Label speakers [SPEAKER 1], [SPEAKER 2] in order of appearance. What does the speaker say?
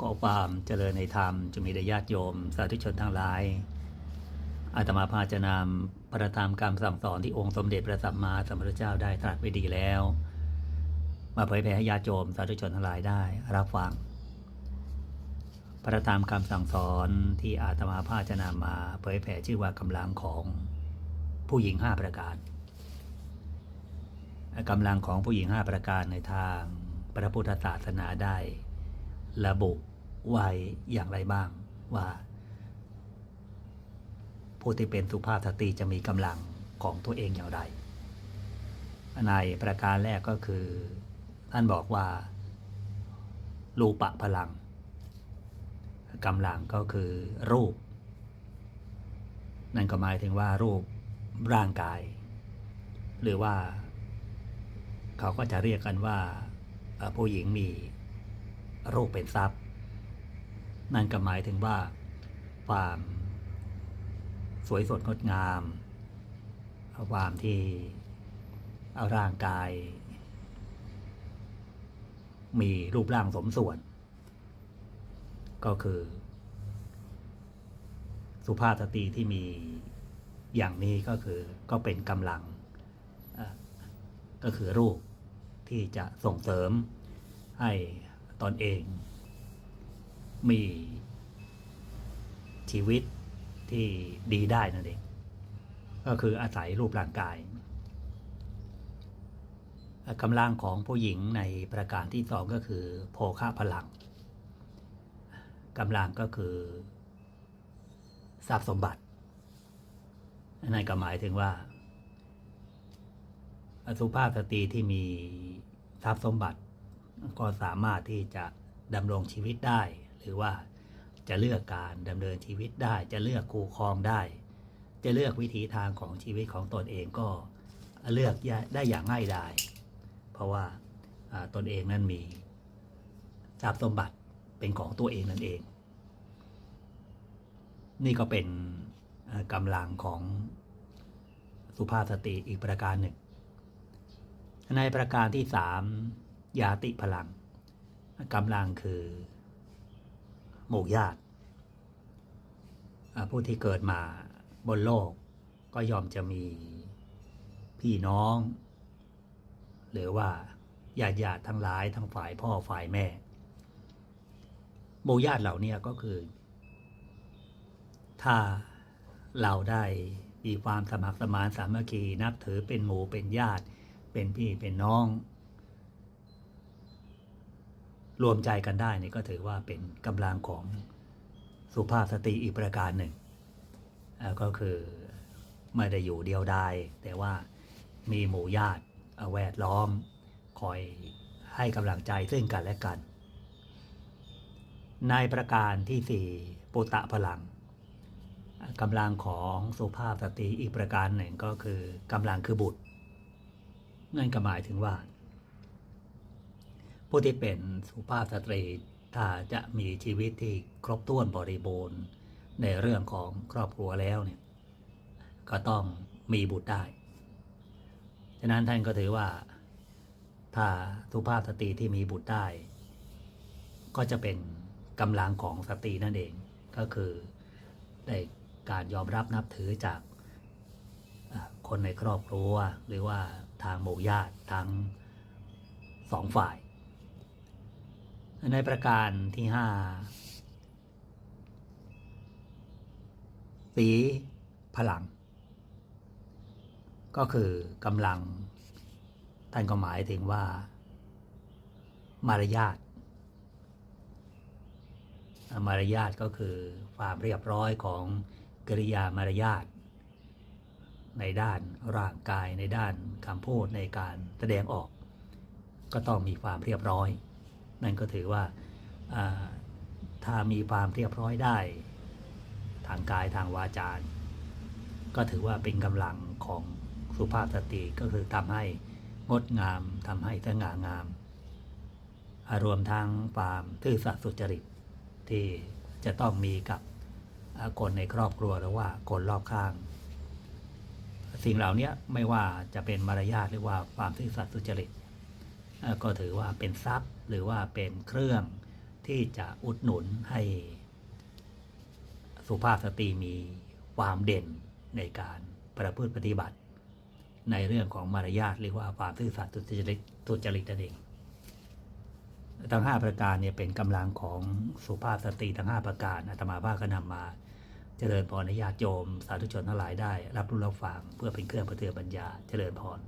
[SPEAKER 1] ก็ความเจริญในธรรมจะมีแด่ญาติโยม สาธุชนทั้งหลาย อาตมาภาจะนำประธรรมคำสั่งสอนที่องค์สมเด็จพระสัมมาสัมพุทธเจ้าได้ตรัสไว้ดีแล้ว มาเผยแผ่ให้ญาติโยมสาธุชนทั้งหลายได้รับฟังประธรรมคำสั่งสอนที่อาตมาภาจะนำมาเผยแผ่ชื่อว่ากำลังของผู้หญิงห้าประการกำลังของผู้หญิงห้าประการในทางพระพุทธศาสนาได้ ระบุไว้อย่างไรบ้างว่า ผู้ที่เป็นสุภาพสตรีจะมีกำลังของตัวเองอย่างไร ในประการแรกก็คือ ท่านบอกว่ารูปะพลังกำลังก็คือรูป นั่นก็หมายถึงว่ารูปร่างกาย หรือว่า เขาก็จะเรียกกันว่าผู้หญิงมี รูปเป็นทรัพย์ นั่นก็หมายถึงว่า ความสวยสดงดงามความที่เอาร่างกาย มีรูปร่างสมส่วน ก็คือ สุภาพสตรีที่มีอย่างนี้ก็คือก็เป็นกำลังก็คือรูปที่จะส่งเสริมให้ ตอนเอง มีชีวิตที่ดีได้นั่นเอง ก็คืออาศัยรูปร่างกายกำลังของผู้หญิงในประการที่สองก็คือ โภคะพลังกำลังก็คือทรัพย์สมบัตินั่นก็หมายถึงว่าสุภาพสตรีที่มีทรัพย์สมบัติ ก็สามารถที่จะดำรงชีวิตได้ หรือว่าจะเลือกการดำเนินชีวิตได้ จะเลือกคู่ครองได้ จะเลือกวิถีทางของชีวิตของตนเองก็เลือกได้อย่างง่ายดายเพราะว่าตนเองนั้นมีทรัพย์สมบัติเป็นของตัวเองนั่นเอง นี่ก็เป็นกำลังของสุภาพสตรีอีกประการหนึ่ง ในประการที่สาม ยาติพลังกำลังคือ หมู่ญาติผู้ที่เกิดมาบนโลก ก็ยอมจะมีพี่น้อง หรือว่าญาติญาติทั้งหลายทั้งฝ่ายพ่อฝ่ายแม่ หมู่ญาติเหล่านี้ก็คือ ถ้าเราได้มีความสมัครสมานสามัคคีนับถือเป็นหมู่เป็นญาติเป็นพี่เป็นน้อง รวมใจกันได้นี่ก็ถือว่าเป็นกำลังของสุภาพสตรีอีกประการหนึ่ง ก็คือไม่ได้อยู่เดียวดายแต่ว่ามีหมู่ญาติแวดล้อม คอยให้กำลังใจซึ่งกันและกัน ในประการที่สี่ปุตตะพลังกำลังของสุภาพสตรีอีกประการหนึ่งก็คือกำลังคือบุตร นั่นก็หมายถึงว่า ผู้ที่เป็นสุภาพสตรีถ้าจะมีชีวิตที่ครบถ้วนบริบูรณ์ในเรื่องของครอบครัวแล้วเนี่ยก็ต้องมีบุตรได้ ฉะนั้นท่านก็ถือว่า ถ้าสุภาพสตรีที่มีบุตรได้ ก็จะเป็นกำลังของสตรีนั่นเอง ก็คือได้การยอมรับนับถือจากคนในครอบครัว หรือว่าทางหมู่ญาติทั้งสองฝ่าย ในประการที่ห้าสีพลัง ก็คือกำลัง ท่านก็หมายถึงว่า มารยาทมารยาทก็คือความเรียบร้อยของกริยามารยาทในด้านร่างกายในด้านคำพูดในการแสดงออก ก็ต้องมีความเรียบร้อย นั่นก็ถือว่าถ้ามีความเรียบร้อยได้ ทางกายทางวาจาก็ถือว่าเป็นกำลังของสุภาพสตรีก็คือทำให้งดงามทำให้สง่างามอารวมทั้งความซื่อสัตย์สุจริตที่จะต้องมีกับคนในครอบครัวหรือว่าคนรอบข้าง สิ่งเหล่านี้ไม่ว่าจะเป็นมารยาทหรือว่าความซื่อสัตย์สุจริต ก็ถือว่าเป็นทรัพย์หรือว่าเป็นเครื่องที่จะอุดหนุนให้สุภาพสตรีมีความเด่นในการประพฤติปฏิบัติ ในเรื่องของมารยาทเรียกว่าความซื่อสัตย์สุจริตสุจริตนั่นเองทั้งห้าประการเนี่ยเป็นกำลังของสุภาพสตรีทั้งห้าประการอาตมาภาพก็นำมา เจริญพรในญาติโยมสาธุชนทั้งหลายได้ รับรู้รับฟังเพื่อเป็นเครื่องประเทืองปัญญาเจริญพร